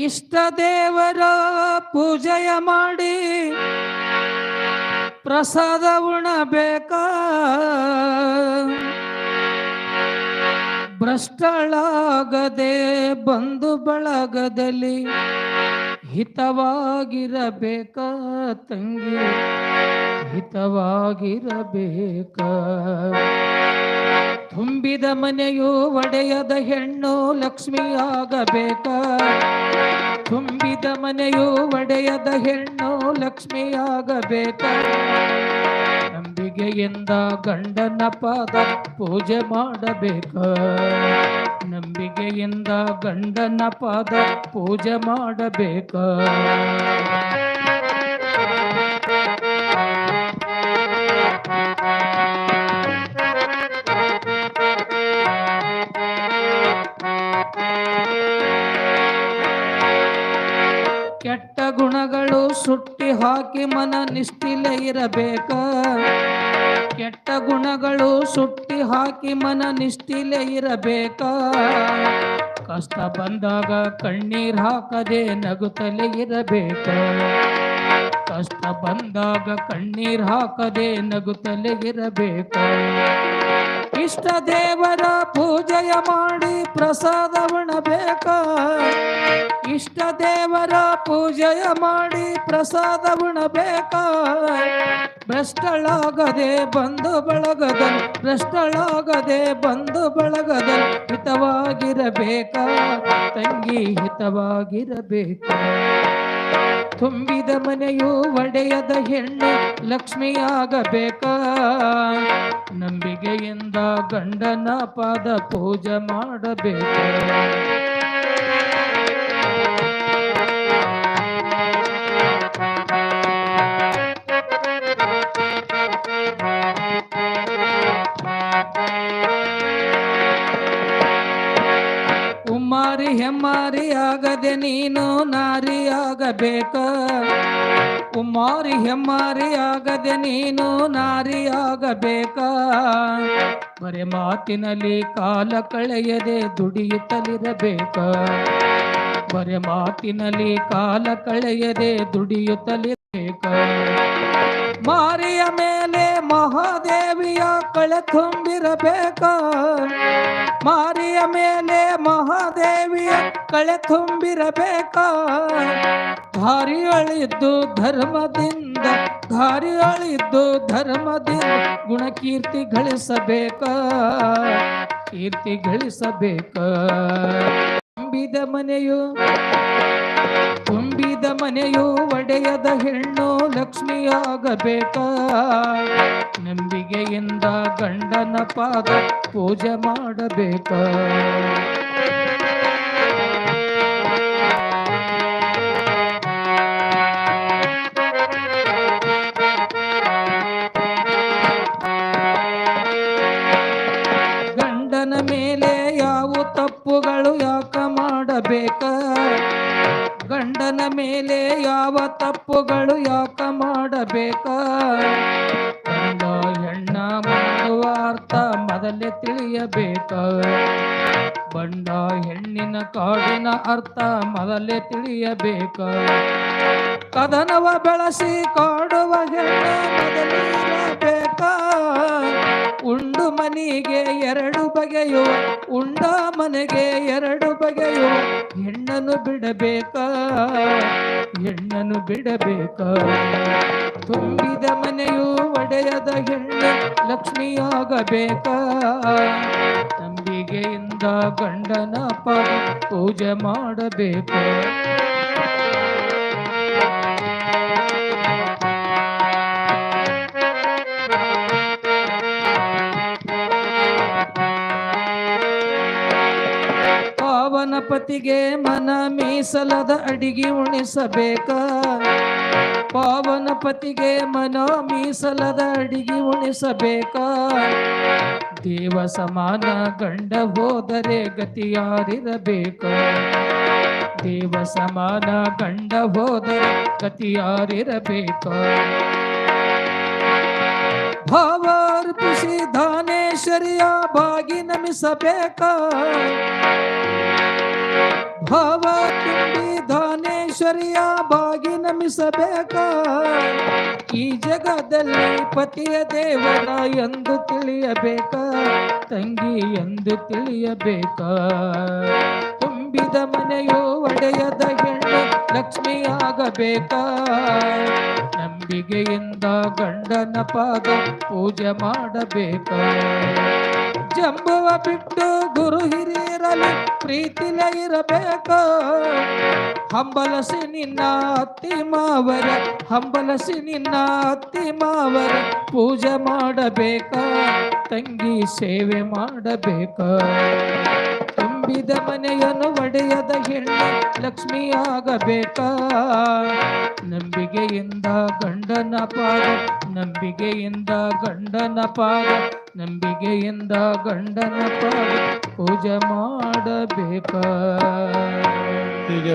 ಇಷ್ಟ ದೇವರ ಪೂಜೆಯ ಮಾಡಿ ಪ್ರಸಾದ ಉಣಬೇಕ? ಭ್ರಷ್ಟಳಾಗದೆ ಬಂಧು ಬಳಗದಲ್ಲಿ ಹಿತವಾಗಿರಬೇಕ ತಂಗಿ, ಹಿತವಾಗಿರಬೇಕ. ತುಂಬಿದ ಮನೆಯು ಒಡೆಯದ ಹೆಣ್ಣು ಲಕ್ಷ್ಮಿಯಾಗಬೇಕ. ತುಂಬಿದ ಮನೆಯು ಒಡೆಯದ ಹೆಣ್ಣು ಲಕ್ಷ್ಮಿಯಾಗಬೇಕ. ನಂಬಿಕೆಯಿಂದ ಗಂಡನ ಪಾದ ಪೂಜೆ ಮಾಡಬೇಕು. ನಂಬಿಕೆಯಿಂದ ಗಂಡನ ಪಾದ ಪೂಜೆ ಮಾಡಬೇಕು. ಕೆಟ್ಟ ಗುಣಗಳು ಸುಟ್ಟಿ ಹಾಕಿ ಮನ ನಿಷ್ಠಿಲೆ ಇರಬೇಕ. ಕೆಟ್ಟ ಗುಣಗಳು ಸುಟ್ಟಿ ಹಾಕಿ ಮನ ನಿಷ್ಠಿಲೆ ಇರಬೇಕ. ಕಷ್ಟ ಬಂದಾಗ ಕಣ್ಣೀರ್ ಹಾಕದೆ ನಗುತ್ತಲೇ ಇರಬೇಕ. ಕಷ್ಟ ಬಂದಾಗ ಕಣ್ಣೀರ್ ಹಾಕದೆ ನಗುತ್ತಲೇ ಇರಬೇಕ. ಇಷ್ಟ ದೇವರ ಪೂಜೆಯ ಮಾಡಿ ಪ್ರಸಾದ ಉಣಬೇಕ ಇಷ್ಟ ದೇವರ ಪೂಜೆಯ ಮಾಡಿ ಪ್ರಸಾದ ಉಣಬೇಕ ಭ್ರಷ್ಟಳಾಗದೆ ಬಂಧು ಬಳಗದ ಭ್ರಷ್ಟಳಾಗದೆ ಬಂಧು ಬಳಗದ ಹಿತವಾಗಿರಬೇಕ? ತಂಗಿ ಹಿತವಾಗಿರಬೇಕ? ತುಂಬಿದ ಮನೆಯು ಒಡೆಯದ ಹೆಣ್ಣು ಲಕ್ಷ್ಮಿಯಾಗಬೇಕ? ನಂಬಿಕೆಯಿಂದ ಗಂಡನ ಪಾದ ಪೂಜೆ ಮಾಡಬೇಕ? ಆಗದೆ ನೀನು ನಾರಿಯಾಗಬೇಕ? ಉಮ್ಮಾರಿ ಹೆಮ್ಮಾರಿ ಆಗದೆ ನೀನು ನಾರಿಯಾಗಬೇಕ? ಬರೆ ಮಾತಿನಲ್ಲಿ ಕಾಲ ಕಳೆಯದೆ ದುಡಿಯುತ್ತಲಿರಬೇಕ? ಬರೆ ಮಾತಿನಲ್ಲಿ ಕಾಲ ಕಳೆಯದೆ ದುಡಿಯುತ್ತಲಿರಬೇಕ? ಮಾರಿಯ ಮೇಲೆ ಮಹಾದೇವಿಯ ಕಳೆ ತುಂಬಿರಬೇಕ. ಮಾರಿಯ ಮೇಲೆ ಮಹಾದೇವಿಯ ಕಳೆ ತುಂಬಿರಬೇಕ. ದಾರಿಯಳಿದ್ದು ಧರ್ಮದಿಂದ ದಾರಿಯಳಿದ್ದು ಧರ್ಮದಿಂದ ಗುಣಕೀರ್ತಿ ಗಳಿಸಬೇಕ. ಕೀರ್ತಿ ಗಳಿಸಬೇಕ. ತುಂಬಿದ ಮನೆಯು ತುಂಬಿದ ಮನೆಯು ಒಡೆಯದ ಹೆಣ್ಣು ಲಕ್ಷ್ಮಿಯಾಗಬೇಕ. ನಂಬಿಕೆಯಿಂದ ಗಂಡನ ಪಾದ ಪೂಜೆ ಮಾಡಬೇಕ. ತಪ್ಪುಗಳು ಯಾಕ ಮಾಡಬೇಕ? ಹೆಣ್ಣ ಮಾಡುವ ಅರ್ಥ ಮೊದಲೇ ತಿಳಿಯಬೇಕ? ಬಂಡ ಹೆಣ್ಣಿನ ಕಾಡಿನ ಅರ್ಥ ಮೊದಲೇ ತಿಳಿಯಬೇಕ? ಕದನವ ಬೆಳಸಿ ಕಾಡುವ ಹೆಣ್ಣ ಉಂಡು ಮನಿಗೆ ಎರಡು ಬಗೆಯು, ಉಂಡ ಮನೆಗೆ ಎರಡು ಬಗೆಯು, ಹೆಣ್ಣನ್ನು ಬಿಡಬೇಕ? ಹೆಣ್ಣನ್ನು ಬಿಡಬೇಕ? ತುಂಬಿದ ಮನೆಯು ಒಡೆಯದ ಹೆಣ್ಣು ಲಕ್ಷ್ಮಿಯಾಗಬೇಕ? ನಂಬಿಗೆಯಿಂದ ಗಂಡನ ಪೂಜೆ ಮಾಡಬೇಕ? ಪಾವನ ಪತಿಗೆ ಮನ ಮೀಸಲದ ಅಡಿಗೆ ಉಣಿಸಬೇಕ? ಪಾವನ ಪತಿಗೆ ಮನ ಮೀಸಲದ ಅಡಿಗೆ ಉಣಿಸಬೇಕ? ದೇವ ಸಮಾನ ಗಂಡ ಹೋದರೆ ಗತಿಯಾರಿರಬೇಕ? ದೇವ ಸಮಾನ ಗಂಡ ಹೋದರೆ ಗತಿಯಾರಿರಬೇಕ? ಭಾವಾರ್ಪಿಸಿ ದಾನೇಶ್ವರಿಯ ಬಾಗಿ ನಮಿಸಬೇಕ? ಭಾವ ತುಂಬಿ ದಾನೇಶ್ವರಿಯ ಬಾಗಿ ನಮಿಸಬೇಕ. ಈ ಜಗದಲ್ಲಿ ಪತಿಯ ದೇವರ ಎಂದು ತಿಳಿಯಬೇಕ, ತಂಗಿ ಎಂದು ತಿಳಿಯಬೇಕ. ತುಂಬಿದ ಮನೆಯು ಒಡೆಯದ ಹೆಣ್ಣು ಲಕ್ಷ್ಮಿಯಾಗಬೇಕ. ನಂಬಿಕೆಯಿಂದ ಗಂಡನ ಪಾದ ಪೂಜೆ ಮಾಡಬೇಕ. ಜಂಬುವ ಬಿಟ್ಟು ಗುರು ಹಿರಿಯರಲ್ಲಿ ಪ್ರೀತಿಲೆ ಇರಬೇಕು? ಹಂಬಲಸಿ ನಿನ್ನ ಅತ್ತಿ ಮಾವರ, ಹಂಬಲಸಿ ನಿನ್ನ ಅತ್ತಿ ಮಾವರ ಪೂಜೆ ಮಾಡಬೇಕ, ತಂಗಿ ಸೇವೆ ಮಾಡಬೇಕ. ತುಂಬಿದ ಮನೆಯನ್ನು ಒಡೆಯದ ಹೆಣ್ಣು ಲಕ್ಷ್ಮಿಯಾಗಬೇಕ. ನಂಬಿಕೆಯಿಂದ ಗಂಡನ ಪಾದ, ನಂಬಿಕೆಯಿಂದ ಗಂಡನ ಪಾದ, ನಂಬಿಕೆಯಿಂದ ಗಂಡನ ಪಾದ ಪೂಜೆ ಮಾಡಬೇಕ. ಹೀಗೆ